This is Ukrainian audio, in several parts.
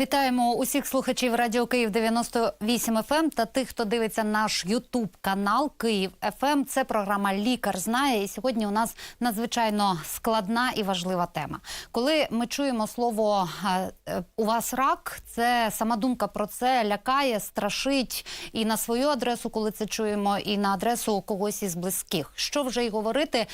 Вітаємо усіх слухачів Радіо Київ 98 FM ем та тих, хто дивиться наш Ютуб канал Київ ФМ. Це програма Лікар знає. І сьогодні у нас надзвичайно складна і важлива тема. Коли ми чуємо слово е, у вас рак, це сама думка про це лякає, страшить і на свою адресу, коли це чуємо, і на адресу когось із близьких. Що вже й говорити,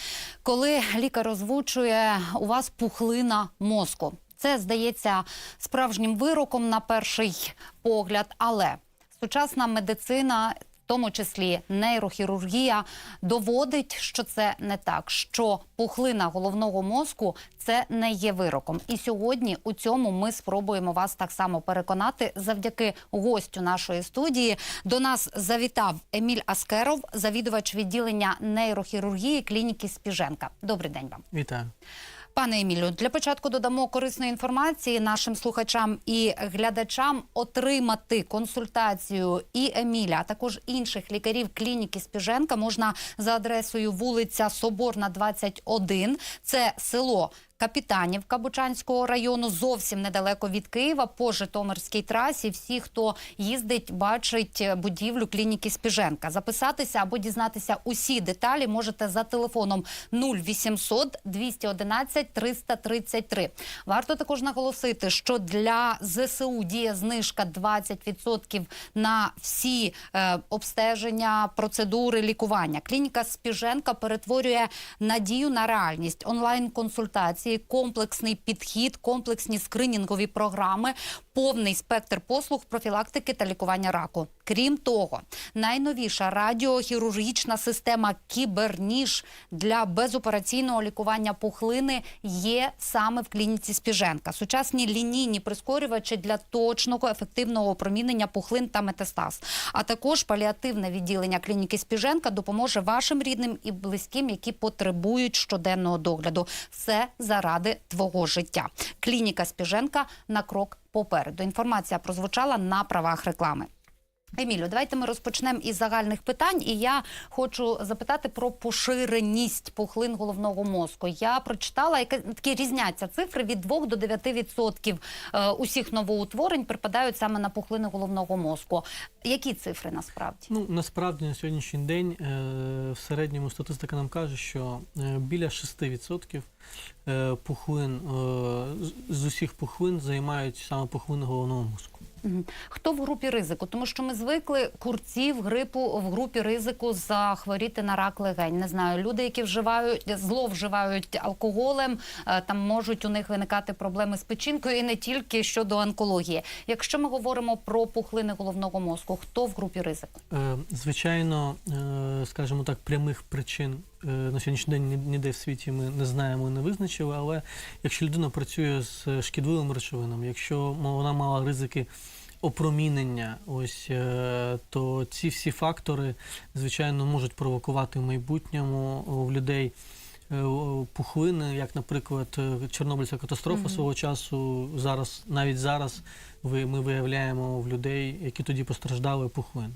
коли лікар озвучує у вас пухлина мозку. Це здається справжнім вироком на перший погляд, але сучасна медицина. В тому числі нейрохірургія доводить, що це не так. Що пухлина головного мозку це не є вироком. І сьогодні у цьому ми спробуємо вас так само переконати завдяки гостю нашої студії. До нас завітав Еміль Аскеров, завідувач відділення нейрохірургії клініки Спіженка. Добрий день вам. Вітаю. Пане Емілю, для початку додамо корисної інформації нашим слухачам і глядачам отримати консультацію і Еміля, а також інших лікарів клініки Спіженка можна за адресою вулиця Соборна, 21. Це село. Капітанівка Бучанського району зовсім недалеко від Києва по Житомирській трасі. Всі, хто їздить, бачить будівлю клініки Спіженка. Записатися або дізнатися усі деталі можете за телефоном 0800 211 333. Варто також наголосити, що для ЗСУ діє знижка 20% на всі е, обстеження, процедури лікування. Клініка Спіженка перетворює надію на реальність онлайн-консультації, комплексний підхід, комплексні скринінгові програми, повний спектр послуг профілактики та лікування раку. Крім того, найновіша радіохірургічна система Кіберніж для безопераційного лікування пухлини є саме в клініці Спіженка. Сучасні лінійні прискорювачі для точного ефективного опромінення пухлин та метастаз. А також паліативне відділення клініки Спіженка допоможе вашим рідним і близьким, які потребують щоденного догляду. Все заради твого життя. Клініка Спіженка на крок попереду. Інформація прозвучала на правах реклами. Емілю, давайте ми розпочнемо із загальних питань. І я хочу запитати про поширеність пухлин головного мозку. Я прочитала, яка такі різняться цифри від 2 до 9 відсотків е, усіх новоутворень припадають саме на пухлини головного мозку. Які цифри насправді? Ну насправді на сьогоднішній день е, в середньому статистика нам каже, що е, біля 6% е, пухлин з усіх пухлин займають саме пухлини головного мозку. Хто в групі ризику? Тому що ми звикли курців грипу в групі ризику захворіти на рак легень. Не знаю, люди, які вживають зловживають алкоголем, е, там можуть у них виникати проблеми з печінкою і не тільки щодо онкології. Якщо ми говоримо про пухлини головного мозку, хто в групі ризику? Е, Звичайно, е, скажімо так, прямих причин на сьогоднішній день ні- ніде в світі ми не знаємо, і не визначили. Але якщо людина працює з шкідливими речовинами, якщо вона мала ризики опромінення, ось е, то ці всі фактори, звичайно, можуть провокувати в майбутньому в людей. е, Пухлини, як, наприклад, е, Чорнобильська катастрофа Мгм. свого часу, зараз, навіть зараз, ви, ми виявляємо в людей, які тоді постраждали пухлин.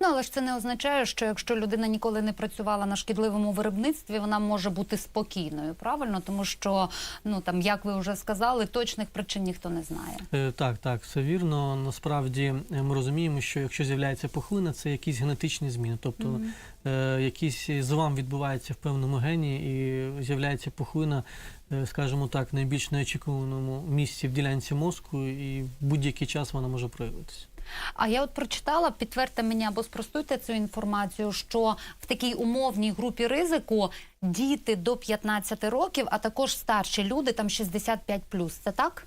Ну але ж це не означає, що якщо людина ніколи не працювала на шкідливому виробництві, вона може бути спокійною, правильно? Тому що ну там, як ви вже сказали, точних причин ніхто не знає. Е, Так, так, все вірно. Насправді е, ми розуміємо, що якщо з'являється пухлина, це якісь генетичні зміни, тобто Мгм. е, якийсь злам відбувається в певному гені, і з'являється пухлина, е, скажімо так, в найбільш неочікуваному місці в ділянці мозку, і в будь-який час вона може проявитися. А я от прочитала, підтвердьте мені або спростуйте цю інформацію, що в такій умовній групі ризику діти до 15 років, а також старші люди, там 65+. Це так?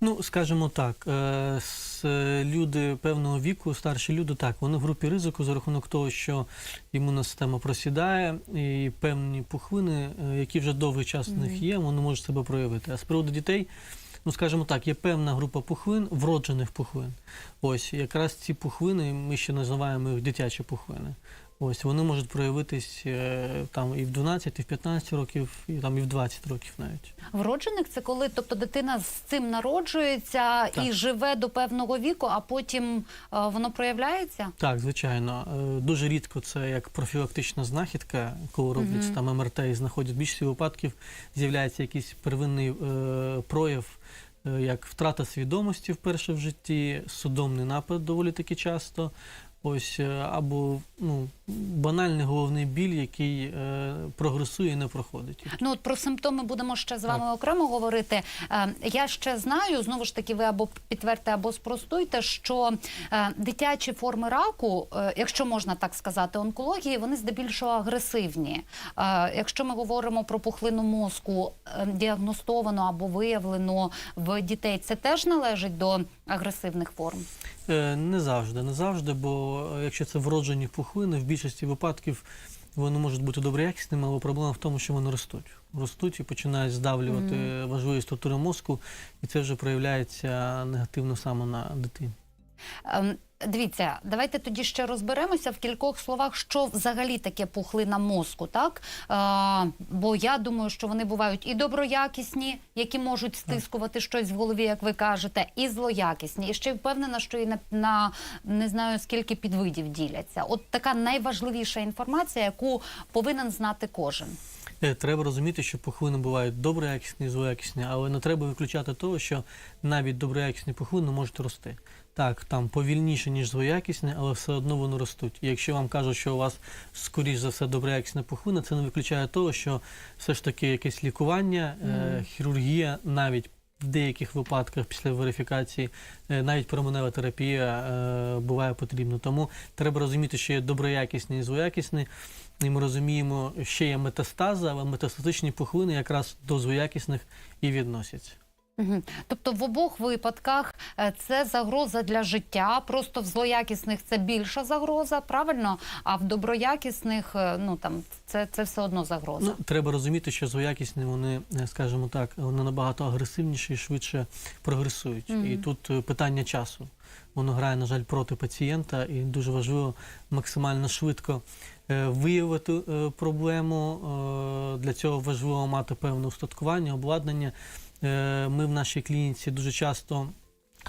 Ну, скажімо так, е, е, люди певного віку, старші люди, так, вони в групі ризику за рахунок того, що імунна система просідає, і певні пухлини, е, які вже довгий час в них є, вони можуть себе проявити. А з приводу дітей, ну скажімо так, є певна група пухлин, вроджених пухлин. Ось якраз ці пухвини, ми ще називаємо їх дитячі пухлини. Ось вони можуть проявитись е, там і в 12, і в 15 років, і там і в 20 років навіть. Вродженик це коли, тобто дитина з цим народжується Так. і живе до певного віку, а потім е, воно проявляється. Так, звичайно. Е, Дуже рідко це як профілактична знахідка, коли роблять там МРТ і знаходять в більшості випадків, з'являється якийсь первинний е, прояв, е, як втрата свідомості вперше в житті, судомний напад доволі таки часто. Ось е, або ну банальний головний біль, який е, прогресує і не проходить. Ну от про симптоми будемо ще з вами окремо говорити. Е, я ще знаю, знову ж таки, ви або підтвердьте, або спростуйте, що е, дитячі форми раку, е, якщо можна так сказати, онкології, вони здебільшого агресивні. Е, якщо ми говоримо про пухлину мозку, е, діагностовану або виявлену в дітей, це теж належить до агресивних форм. Е, Не завжди, не завжди, бо е, якщо це вроджені пухлини, в більшості випадків вони можуть бути доброякісними, але проблема в тому, що вони ростуть. Ростуть і починають здавлювати важливі структури мозку, і це вже проявляється негативно саме на дитині. Дивіться, давайте тоді ще розберемося в кількох словах, що взагалі таке пухлина мозку, так? Е, бо я думаю, що вони бувають і доброякісні, які можуть стискувати щось в голові, як ви кажете, і злоякісні. І ще впевнена, що і на, на не знаю скільки підвидів діляться. От така найважливіша інформація, яку повинен знати кожен. Е, Треба розуміти, що пухлини бувають доброякісні і злоякісні, але не треба виключати того, що навіть доброякісні пухлини можуть рости. Так, там повільніше, ніж злоякісні, але все одно вони ростуть. І якщо вам кажуть, що у вас скоріш за все доброякісна пухлина, це не виключає того, що все ж таки якесь лікування, е, хірургія навіть. В деяких випадках після верифікації е, навіть променева терапія е, буває потрібна. Тому треба розуміти, що є доброякісні і злоякісні. І ми розуміємо, що є метастаза, але метастатичні пухлини якраз до злоякісних і відносяться. Угу. Тобто в обох випадках е, це загроза для життя. Просто в злоякісних це більша загроза, правильно? А в доброякісних е, ну там це, це все одно загроза. Ну, треба розуміти, що злоякісні вони, е, скажімо так, вони набагато агресивніші і швидше прогресують. І тут питання часу. Воно грає, на жаль, проти пацієнта, і дуже важливо максимально швидко виявити проблему. Для цього важливо мати певне устаткування, обладнання. Е, Ми в нашій клініці дуже часто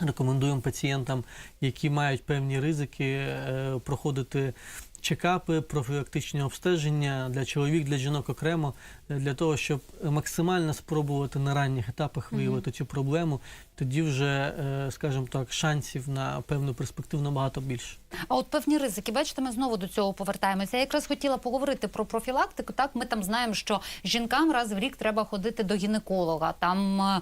рекомендуємо пацієнтам, які мають певні ризики, е, проходити чекапи, профілактичні обстеження для чоловік, для жінок окремо, е, для того, щоб максимально спробувати на ранніх етапах виявити цю проблему. Тоді вже, е, скажімо так, шансів на певну перспективу набагато більше. А от певні ризики, бачите, ми знову до цього повертаємося. Я якраз хотіла поговорити про профілактику. Так, ми там знаємо, що жінкам раз в рік треба ходити до гінеколога. Там е,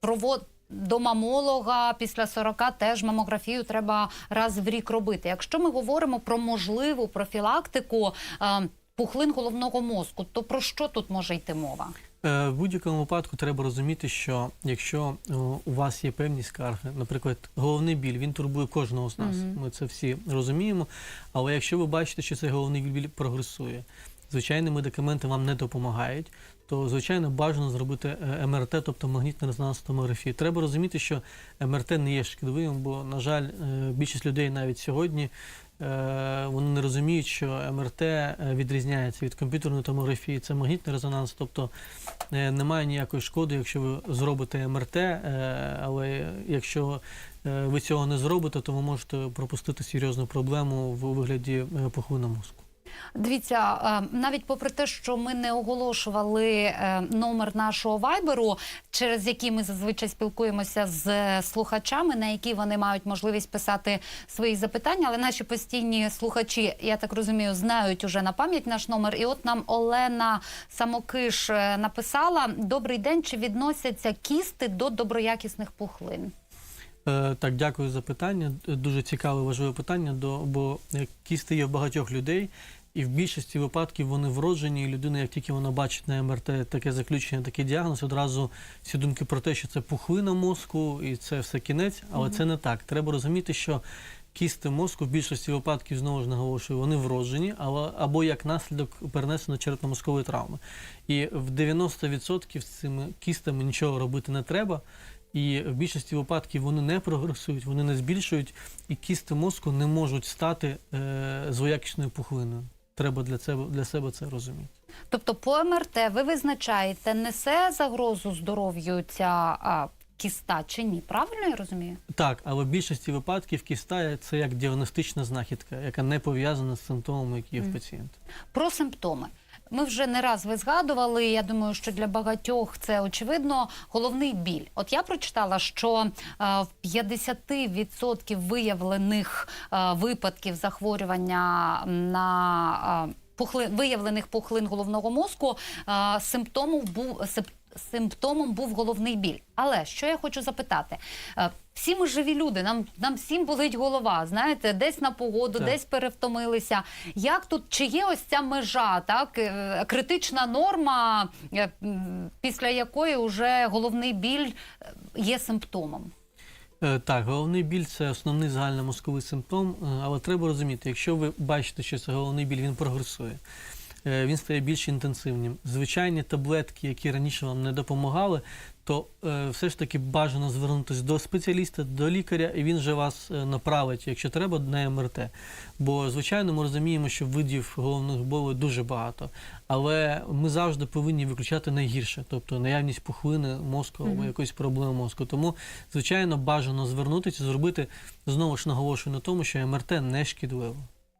провод. До мамолога після 40 теж мамографію треба раз в рік робити. Якщо ми говоримо про можливу профілактику е, пухлин головного мозку, то про що тут може йти мова? Е, В будь-якому випадку треба розуміти, що якщо е, у вас є певні скарги, наприклад, головний біль, він турбує кожного з нас. Ми це всі розуміємо. Але якщо ви бачите, що цей головний біль прогресує, звичайні медикаменти вам не допомагають, то звичайно бажано зробити е, МРТ, тобто магнітну резонансну томографію. Треба розуміти, що МРТ не є шкідливим, бо, на жаль, е, більшість людей навіть сьогодні. е, Вони не розуміють, що МРТ відрізняється від комп'ютерної томографії. Це магнітний резонанс, тобто немає ніякої шкоди, якщо ви зробите МРТ, але якщо ви цього не зробите, то ви можете пропустити серйозну проблему в вигляді е, мозку. Дивіться, е, навіть попри те, що ми не оголошували е, номер нашого вайберу, через який ми зазвичай спілкуємося з слухачами, на які вони мають можливість писати свої запитання, але наші постійні слухачі, я так розумію, знають уже на пам'ять наш номер. І от нам Олена Самокиш е, написала: Добрий день, чи відносяться кісти до доброякісних пухлин? Так, дякую за питання. Дуже цікаве, важливе питання, бо кісти є в багатьох людей, і в більшості випадків вони вроджені, і людина, як тільки вона бачить на МРТ таке заключення, такий діагноз, одразу всі думки про те, що це пухлина мозку і це все кінець, але це не так. Треба розуміти, що кісти мозку в більшості випадків знову ж наголошую, вони вроджені, але або як наслідок перенесено черепно-мозкової травми. І в 90% з цими кістами нічого робити не треба. І в більшості випадків вони не прогресують, вони не збільшують, і кісти мозку не можуть стати е, злоякісною пухлиною. Треба для себе, для себе це розуміти. Тобто по МРТ ви визначаєте, несе загрозу здоров'ю ця а, кіста чи ні? Правильно я розумію? Так, але в більшості випадків кіста це як діагностична знахідка, яка не пов'язана з симптомами, які є в пацієнта. Про симптоми. Ми вже не раз ви згадували. Я думаю, що для багатьох це очевидно. Головний біль. От я прочитала, що е, в 50% виявлених е, випадків захворювання на пухлин пухли, виявлених пухлин головного мозку е, симптомом був симптомом був головний біль. Але що я хочу запитати? Е, Всі ми живі люди, нам, нам всім болить голова. Знаєте, десь на погоду, Так. десь перевтомилися. Як тут чи є ось ця межа, так е, критична норма, е, після якої вже головний біль є симптомом? Так, головний біль це основний загальномозковий симптом, але треба розуміти, якщо ви бачите, що це головний біль, він прогресує. Е, Він стає більш інтенсивним. Звичайні таблетки, які раніше вам не допомагали, то е, все ж таки бажано звернутися до спеціаліста, до лікаря, і він вже вас е, направить, якщо треба, на МРТ. Бо, звичайно, ми розуміємо, що видів головних болей дуже багато. Але ми завжди повинні виключати найгірше, тобто наявність пухлини мозку або якоїсь проблеми мозку. Тому, звичайно, бажано звернутися, зробити знову ж наголошую на тому, що МРТ не шкідливо.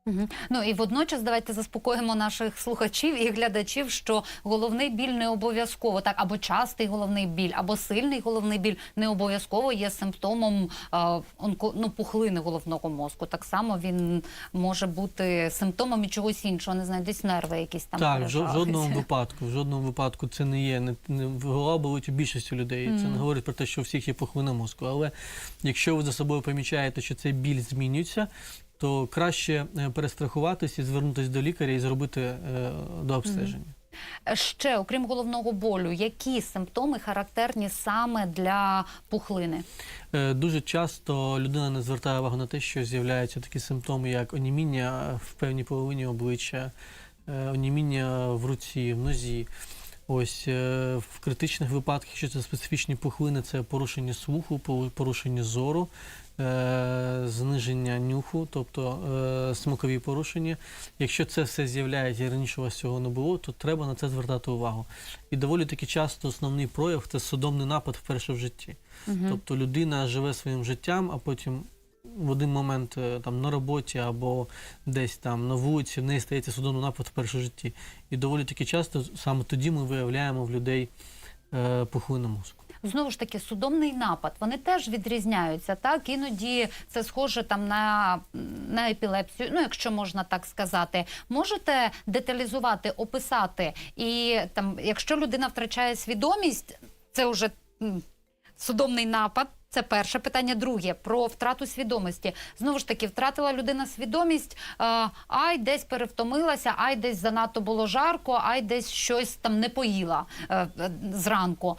Угу. Ну і водночас давайте заспокоїмо наших слухачів і глядачів, що головний біль не обов'язково так, або частий головний біль, або сильний головний біль не обов'язково є симптомом е, онко, ну, пухлини головного мозку. Так само він може бути симптомом і чогось іншого, не знаю, десь нерви якісь там. так, в жодному випадку, в жодному випадку це не є не, не голова болить у більшості людей. Це не говорить про те, що у всіх є пухлина мозку. Але якщо ви за собою помічаєте, що цей біль змінюється, то краще е, перестрахуватися і звернутися до лікаря і зробити е, до обстеження. Ще, окрім головного болю, які симптоми характерні саме для пухлини? Е, Дуже часто людина не звертає увагу на те, що з'являються такі симптоми, як оніміння в певній половині обличчя, оніміння в руці, в нозі. Ось в критичних випадках, якщо це специфічні пухлини, це порушення слуху, порушення зору, зниження нюху, тобто е, смакові порушення. Якщо це все з'являється і раніше у вас цього не було, то треба на це звертати увагу. І доволі таки часто основний прояв це судомний напад вперше в житті. Тобто людина живе своїм життям, а потім в один момент е, там на роботі або десь там на вулиці в неї стається судомний напад в житті. І доволі таки часто саме тоді ми виявляємо в людей е, пухлину мозку. Знову ж таки, судомний напад. Вони теж відрізняються. Так іноді це схоже там на, на епілепсію. Ну, якщо можна так сказати, можете деталізувати, описати. І там, якщо людина втрачає свідомість, це вже судомний напад. Це перше питання. Друге про втрату свідомості. Знову ж таки, втратила людина свідомість, е, ай десь перевтомилася, ай десь занадто було жарко, ай десь щось там не поїла е, е, зранку.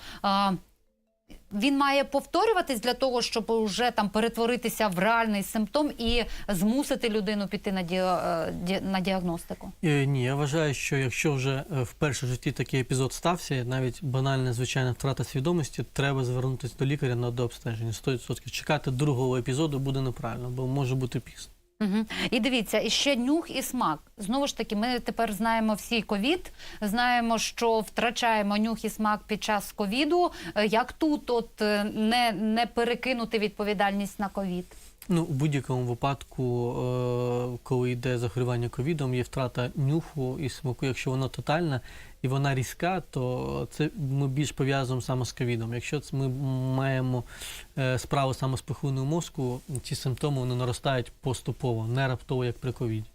Він має повторюватись для того, щоб вже там перетворитися в реальний симптом і змусити людину піти на, е, ді- на діагностику. Е, ні, я вважаю, що якщо вже е, вперше в житті такий епізод стався, навіть банальна звичайна втрата свідомості, треба звернутися до лікаря на дообстеження. 100%. Чекати другого епізоду буде неправильно, бо може бути пізно. Угу. І дивіться, і ще нюх і смак. Знову ж таки, ми тепер знаємо всі ковід, знаємо, що втрачаємо нюх і смак під час ковіду. Е, Як тут от е, не, не перекинути відповідальність на ковід? Ну, у будь-якому випадку, е, коли йде захворювання ковідом, є втрата нюху і смаку. Якщо вона тотальна і вона різка, то це ми більш пов'язуємо саме з ковідом. Якщо ми маємо е, справу саме з пухлиною мозку, ці симптоми вони наростають поступово, не раптово, як при ковіді.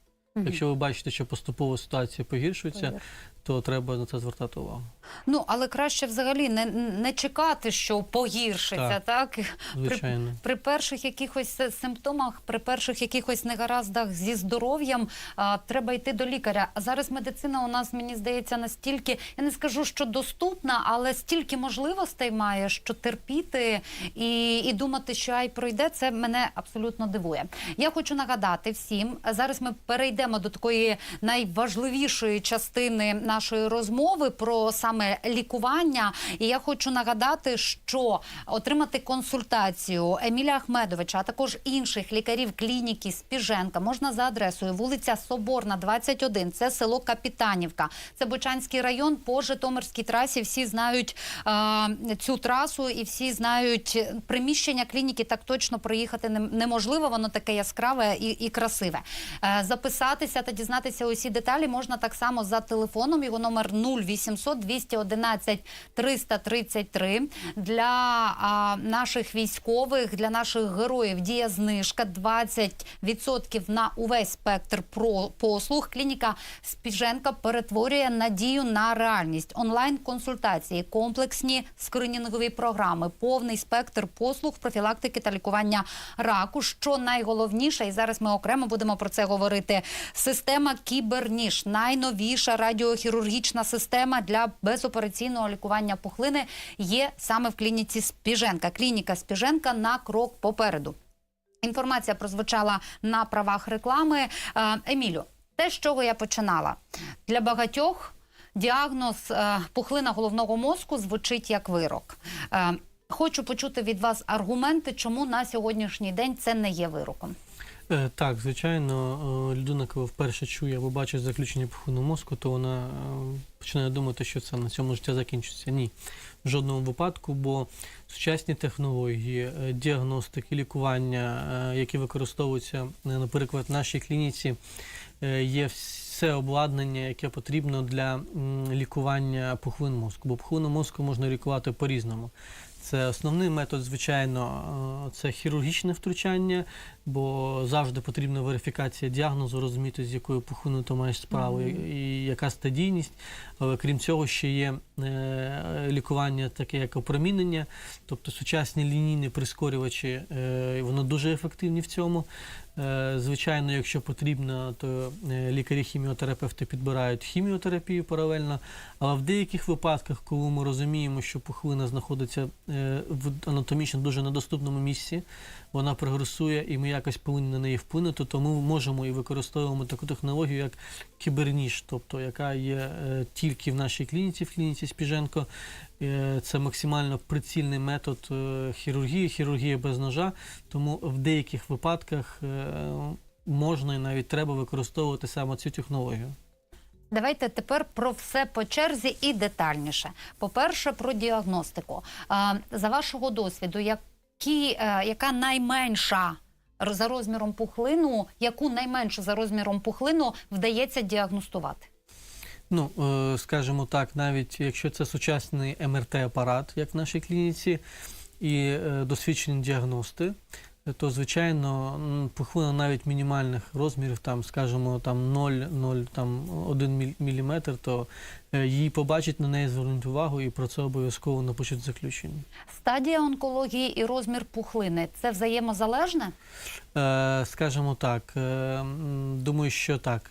Якщо ви бачите, що поступово ситуація погіршується, то треба на це звертати увагу. Ну але краще взагалі не, не чекати, що погіршиться, так? При, Звичайно. при перших якихось симптомах, при перших якихось негараздах зі здоров'ям а, треба йти до лікаря. А зараз медицина у нас, мені здається, настільки, я не скажу, що доступна, але стільки можливостей має, що терпіти і, і думати, що ай пройде, це мене абсолютно дивує. Я хочу нагадати всім, зараз ми перейдемо до такої найважливішої частини нашої розмови про саме саме лікування. І я хочу нагадати, що отримати консультацію Еміля Ахмедовича, а також інших лікарів клініки Спіженка можна за адресою вулиця Соборна, 21. Це село Капітанівка. Це Бочанський район по Житомирській трасі. Всі знають е, цю трасу і всі знають приміщення клініки. Так точно проїхати неможливо. Воно таке яскраве і, і красиве. Е, записатися та дізнатися усі деталі можна так само за телефоном. Його номер 0800 211 333. Для а, наших військових, для наших героїв діє знижка 20% на увесь спектр про послуг. Клініка Спіженка перетворює надію на реальність. Онлайн-консультації, комплексні скринінгові програми, повний спектр послуг, профілактики та лікування раку. Що найголовніше, і зараз ми окремо будемо про це говорити. Система Кіберніш найновіша радіохірургічна система для безопераційного лікування пухлини є саме в клініці Спіженка. Клініка Спіженка на крок попереду. Інформація прозвучала на правах реклами. Е, Емілю, те, з чого я починала для багатьох. Діагноз е, пухлина головного мозку звучить як вирок. Е, Хочу почути від вас аргументи, чому на сьогоднішній день це не є вироком. Е, Так, звичайно, людина, коли вперше чує або бачить заключення пухлину мозку, то вона е, починає думати, що це на цьому життя закінчиться. Ні, в жодному випадку, бо сучасні технології, е, діагностики, лікування, які використовуються, наприклад, в нашій клініці, є все обладнання, яке потрібно для лікування пухлин мозку. Бо пухлину мозку можна лікувати по-різному. Це основний метод, звичайно, це хірургічне втручання, бо завжди потрібна верифікація діагнозу, розуміти, з якою пухлиною ти маєш справу і, і яка стадійність. Але крім цього, ще є е, лікування, таке як опромінення, тобто сучасні лінійні прискорювачі, е, вони дуже ефективні в цьому. Е, Звичайно, якщо потрібно, то лікарі-хіміотерапевти підбирають хіміотерапію паралельно. Але в деяких випадках, коли ми розуміємо, що пухлина знаходиться в анатомічно дуже недоступному місці, вона прогресує, і ми якось повинні на неї вплинути, то ми можемо і використовуємо таку технологію, як кіберніш, тобто яка є е, тільки в нашій клініці, в клініці Спіженко. Е, Це максимально прицільний метод е, хірургії, хірургія без ножа. Тому в деяких випадках можна і навіть треба використовувати саме цю технологію. Давайте тепер про все по черзі і детальніше. По-перше, про діагностику. За вашого досвіду, які, яка найменша за розміром пухлину, яку найменше за розміром пухлину вдається діагностувати? Ну, е, скажімо так, навіть якщо це сучасний МРТ-апарат, як в нашій клініці, і е, досвідчені діагности, то звичайно пухлина навіть мінімальних розмірів, там, скажімо, там 0, 0, там 1 мм, то е, її побачить, на неї звернуть увагу і про це обов'язково напишуть заключення. Стадія онкології і розмір пухлини це взаємозалежне? Е, Скажімо так, е, думаю, що так.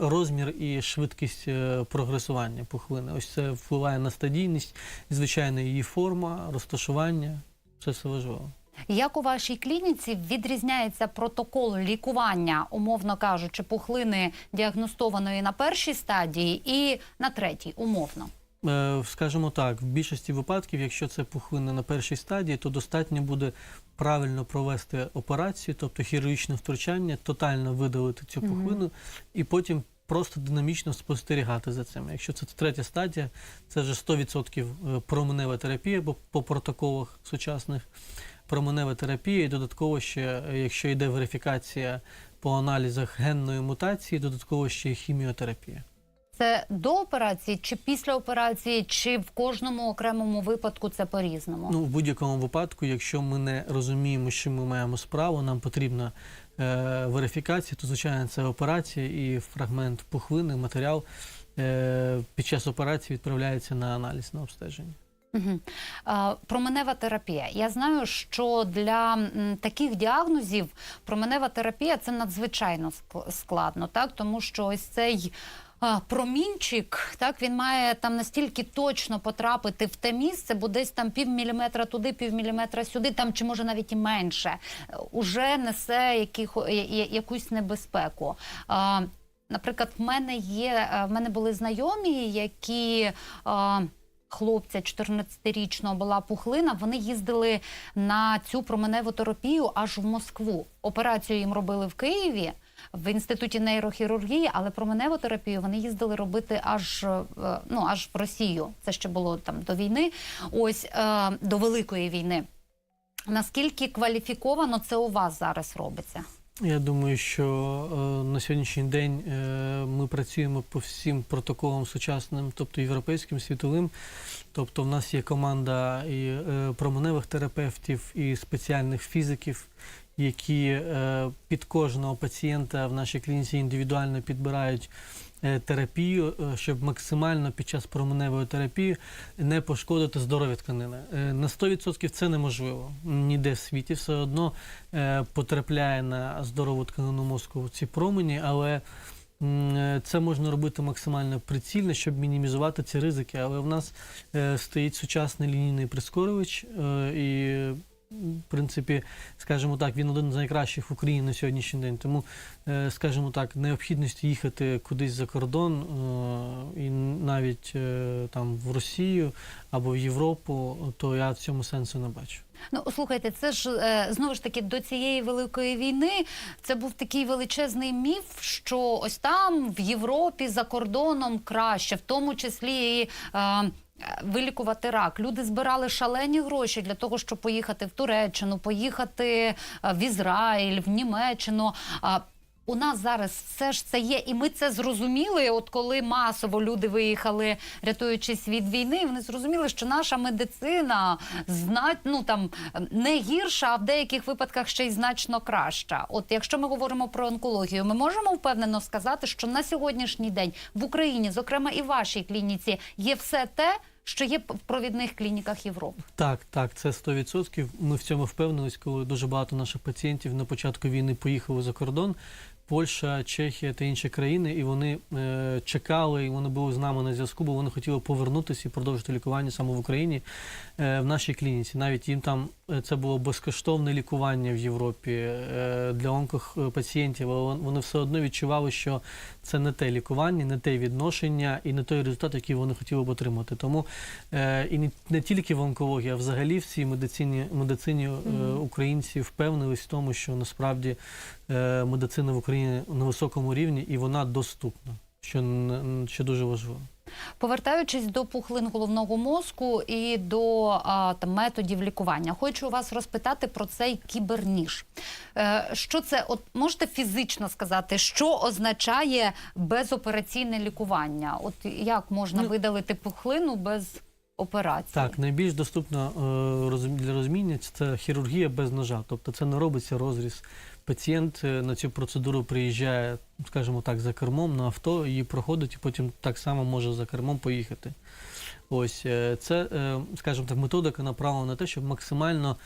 Розмір і швидкість прогресування пухлини. Ось це впливає на стадійність, звичайно, її форма, розташування. Це все важливо. Як у вашій клініці відрізняється протокол лікування, умовно кажучи, пухлини діагностованої на першій стадії і на третій, умовно? Е, Скажімо так, в більшості випадків, якщо це пухлина на першій стадії, то достатньо буде правильно провести операцію, тобто хірургічне втручання, тотально видалити цю пухлину і потім просто динамічно спостерігати за цим. Якщо це третя стадія, це вже 100% променева терапія, бо по протоколах сучасних променева терапія, і додатково ще, е, якщо йде верифікація по аналізах генної мутації, додатково ще й хіміотерапія. Це до операції, чи після операції, чи в кожному окремому випадку це по-різному? Ну, в будь-якому випадку, якщо ми не розуміємо, чим ми маємо справу, нам потрібна е, верифікація, то звичайно це операція і фрагмент пухлини, матеріал е, під час операції відправляється на аналіз на обстеження. Угу. Променева терапія. Я знаю, що для таких діагнозів променева терапія це надзвичайно складно, так тому що ось цей. Промінчик, так він має там настільки точно потрапити в те місце, бо десь там пів міліметра туди, пів міліметра сюди, там чи може навіть і менше, уже несе яких, якусь небезпеку. Наприклад, в мене є е, в мене були знайомі, які. Хлопця 14-річного була пухлина. Вони їздили на цю променеву терапію аж в Москву. Операцію їм робили в Києві в інституті нейрохірургії, але променеву терапію вони їздили робити аж е, ну аж в Росію. Це ще було там до війни. Ось е, до великої війни. Наскільки кваліфіковано це у вас зараз робиться? Я думаю, що е, на сьогоднішній день е, ми працюємо по всім протоколам сучасним, тобто європейським, світовим. Тобто, в нас є команда і е, променевих терапевтів, і спеціальних фізиків, які під кожного пацієнта в нашій клініці індивідуально підбирають терапію, е, щоб максимально під час променевої терапії не пошкодити здоров'я тканини. Е, На 100% це неможливо. Ніде в світі все одно е, потрапляє на здорову тканину мозку ці промені, але е, це можна робити максимально прицільно, щоб мінімізувати ці ризики. Але в нас е, стоїть сучасний лінійний прискорювач, е, і принципі, скажімо так, він один з найкращих в Україні на сьогоднішній день. Тому, е, скажімо так, необхідність їхати кудись за кордон е, і навіть е, там в Росію або в Європу, то я в цьому сенсу не бачу. Ну слухайте, це ж знову ж таки до цієї великої війни. Це був такий величезний міф, що ось там в Європі за кордоном краще, в тому числі і. Вилікувати рак. Люди збирали шалені гроші для того, щоб поїхати в Туреччину, поїхати е, в Ізраїль, в Німеччину. У нас зараз все ж це є, і ми це зрозуміли. От коли масово люди виїхали, рятуючись від війни, вони зрозуміли, що наша медицина знать, ну там не гірша, а в деяких випадках ще й значно краща. От якщо ми говоримо про онкологію, ми можемо впевнено сказати, що на сьогоднішній день в Україні, зокрема і в вашій клініці, є все те, що є в провідних клініках Європи. Так, так, це 100%. Ми в цьому впевнились, коли дуже багато наших пацієнтів на початку війни поїхали за кордон. Польща, Чехія та інші країни, і вони е, чекали, і вони були з нами на зв'язку, бо вони хотіли повернутися і продовжити лікування саме в Україні в нашій клініці. Навіть їм там е, це було безкоштовне лікування в Європі е, для онкопацієнтів, але вони все одно відчували, що це не те лікування, не те відношення і не той результат, який вони хотіли б отримати. Тому е, і не, тільки в онкології, а взагалі в цій медицині, медицині е, українці впевнились в тому, що насправді е, медицина в Україні на високому рівні і вона доступна, що, що дуже важливо. Повертаючись до пухлин головного мозку і до а, там, методів лікування, хочу вас розпитати про цей кіберніж. Е, що це? От можете фізично сказати, що означає безопераційне лікування? От як можна Ну, видалити пухлину без операції? Так, найбільш доступно е, для розуміння це хірургія без ножа. Тобто це не робиться розріз. Пацієнт е, на цю процедуру приїжджає, скажімо так, за кермом на авто, її проходить і потім так само може за кермом поїхати. Ось е, це, е, скажімо так, методика направлена на те, щоб максимально,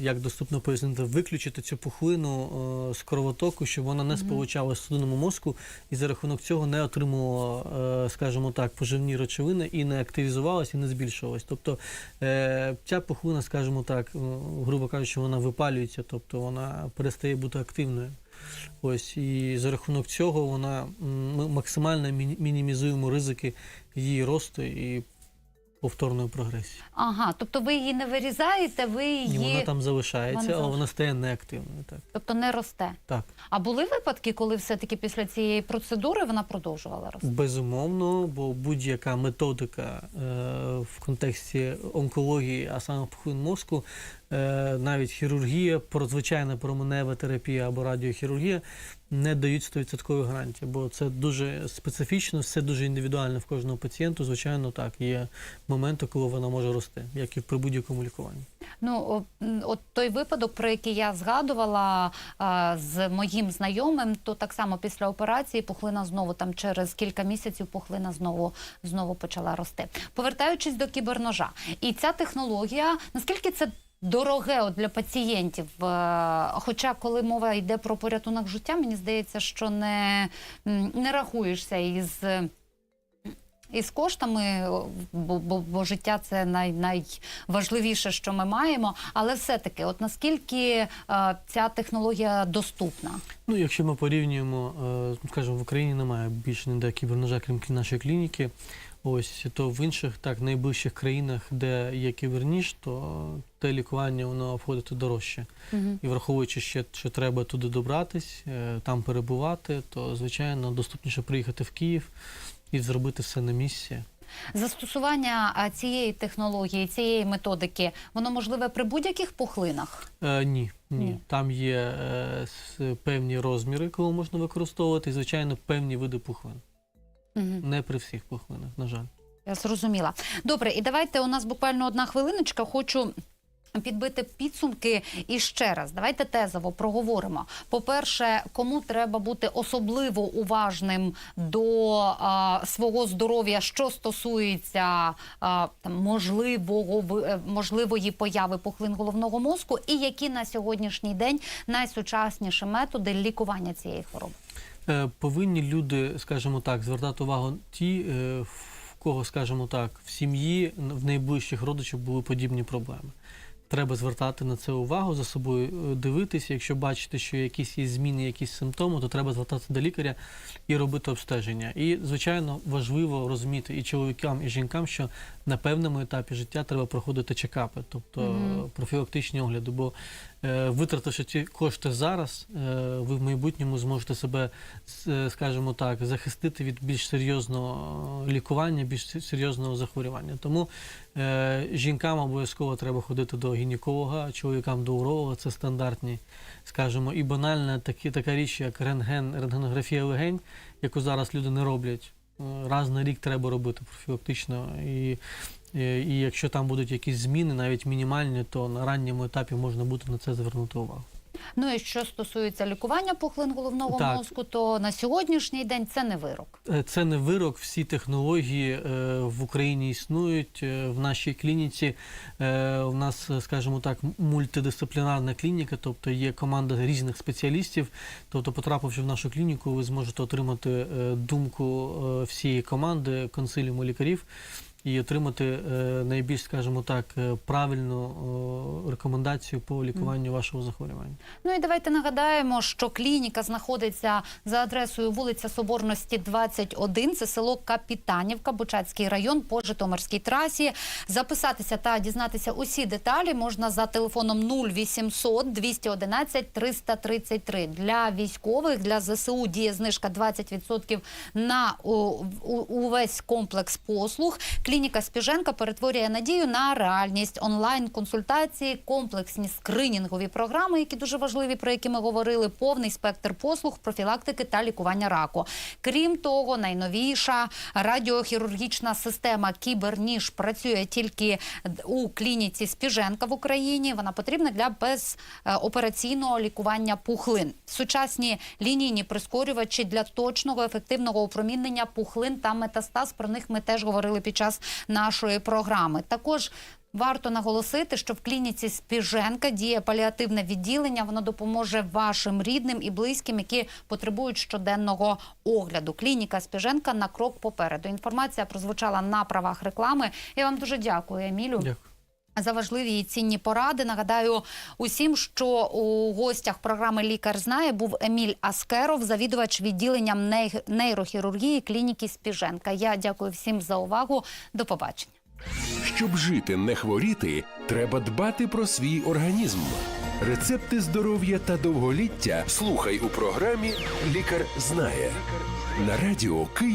як доступно пояснити, виключити цю пухлину е, з кровотоку, щоб вона не сполучалася в судинному мозку і за рахунок цього не отримувала, е, скажімо так, поживні речовини і не активізувалася, і не збільшувалась. Тобто е, ця пухлина, скажімо так, е, грубо кажучи, вона випалюється, тобто вона перестає бути активною. Ось і за рахунок цього вона ми максимально мінімізуємо ризики її росту і повторної прогресії. Ага, тобто ви її не вирізаєте, ви І її вона там залишається, вона але вона стає неактивною. Так, тобто не росте. так. А були випадки, коли все-таки після цієї процедури вона продовжувала рости? Безумовно, бо будь-яка методика е, в контексті онкології, а саме пухлин мозку, навіть хірургія, звичайна променева терапія або радіохірургія не дають 100% гарантії, бо це дуже специфічно, все дуже індивідуально в кожного пацієнту. Звичайно, так є моменти, коли вона може рости, як і при будь-якому лікуванні. Ну, от той випадок, про який я згадувала з моїм знайомим, то так само після операції пухлина знову там через кілька місяців пухлина знову знову почала рости. Повертаючись до кіберножа, і ця технологія, наскільки це дороге от для пацієнтів? Е, Хоча, коли мова йде про порятунок життя, мені здається, що не, не рахуєшся із. е, І з коштами, бо, бо, бо життя це най, найважливіше, що ми маємо. Але все-таки, от наскільки е, ця технологія доступна? Ну, якщо ми порівнюємо, е, скажімо, в Україні немає більше ніде кіберножа, крім нашої клініки. Ось то в інших так найближчих країнах, де є кіберніж, то те лікування воно обходить дорожче. Угу. І враховуючи ще, що треба туди добратись, е, там перебувати, то звичайно доступніше приїхати в Київ і зробити все на місці. Застосування цієї технології, цієї методики, воно можливе при будь-яких пухлинах? Е, ні, ні, Ні. Там є е, певні розміри, коли можна використовувати, і звичайно певні види пухлин. Угу. Не при всіх пухлинах, на жаль. Я зрозуміла. Добре, і давайте у нас буквально одна хвилиночка. Хочу. Підбити підсумки і ще раз давайте тезово проговоримо. По-перше, кому треба бути особливо уважним до а, свого здоров'я, що стосується а, там можливого е, можливої появи пухлин головного мозку, і які на сьогоднішній день найсучасніші методи лікування цієї хвороби. Е, Повинні люди, скажімо так, звертати увагу ті, е, в кого, скажімо так, в сім'ї в найближчих родичів були подібні проблеми. Треба звертати на це увагу, за собою е, дивитися. Якщо бачите, що якісь є зміни, якісь симптоми, то треба звертатися до лікаря і робити обстеження. І, звичайно, важливо розуміти і чоловікам, і жінкам, що на певному етапі життя треба проходити чекапи, тобто е, профілактичні огляди. Бо е, витративши ці кошти зараз, е, ви в майбутньому зможете себе, е, скажімо так, захистити від більш серйозного лікування, більш серйозного захворювання. Тому е, жінкам обов'язково треба ходити до гінеколога, чоловікам до уролога, це стандартні, скажімо, і банальна такі, така річ, як рентген, рентгенографія легень, яку зараз люди не роблять. Е, Раз на рік треба робити профілактично. І, і, і якщо там будуть якісь зміни, навіть мінімальні, то на ранньому етапі можна буде на це звернути увагу. Ну і що стосується лікування пухлин головного Так. мозку, то на сьогоднішній день це не вирок. Е, Це не вирок. Всі технології е, в Україні існують. Е, В нашій клініці у нас, скажімо так, мультидисциплінарна клініка, тобто є команда різних спеціалістів. Тобто, потрапивши в нашу клініку, ви зможете отримати думку всієї команди, консиліуму лікарів. І отримати е, найбільш, скажімо так, е, правильну рекомендацію по лікуванню вашого захворювання. Ну і давайте нагадаємо, що клініка знаходиться за адресою вулиця Соборності, 21. Це село Капітанівка, Бучацький район по Житомирській трасі. Записатися та дізнатися усі деталі можна за телефоном 0800 211 333. Для військових, для ЗСУ діє знижка 20% на увесь комплекс послуг. Клініка Спіженка перетворює надію на реальність онлайн-консультації, комплексні скринінгові програми, які дуже важливі, про які ми говорили, повний спектр послуг, профілактики та лікування раку. Крім того, найновіша радіохірургічна система Кіберніж працює тільки у клініці Спіженка в Україні. Вона потрібна для безопераційного лікування пухлин. Сучасні лінійні прискорювачі для точного ефективного опромінення пухлин та метастаз. Про них ми теж говорили під час нашої програми. Також Варто наголосити, що в клініці Спіженка діє паліативне відділення. Воно допоможе вашим рідним і близьким, які потребують щоденного огляду. Клініка Спіженка на крок попереду. Інформація прозвучала на правах реклами. Я вам дуже дякую, Емілю. Дякую. За важливі і цінні поради нагадаю усім, що у гостях програми Лікар знає був Еміль Аскеров, завідувач відділенням нейрохірургії клініки Спіженка. Я дякую всім за увагу. До побачення. Щоб жити, не хворіти, треба дбати про свій організм. Рецепти здоров'я та довголіття слухай у програмі Лікар знає на радіо Київ.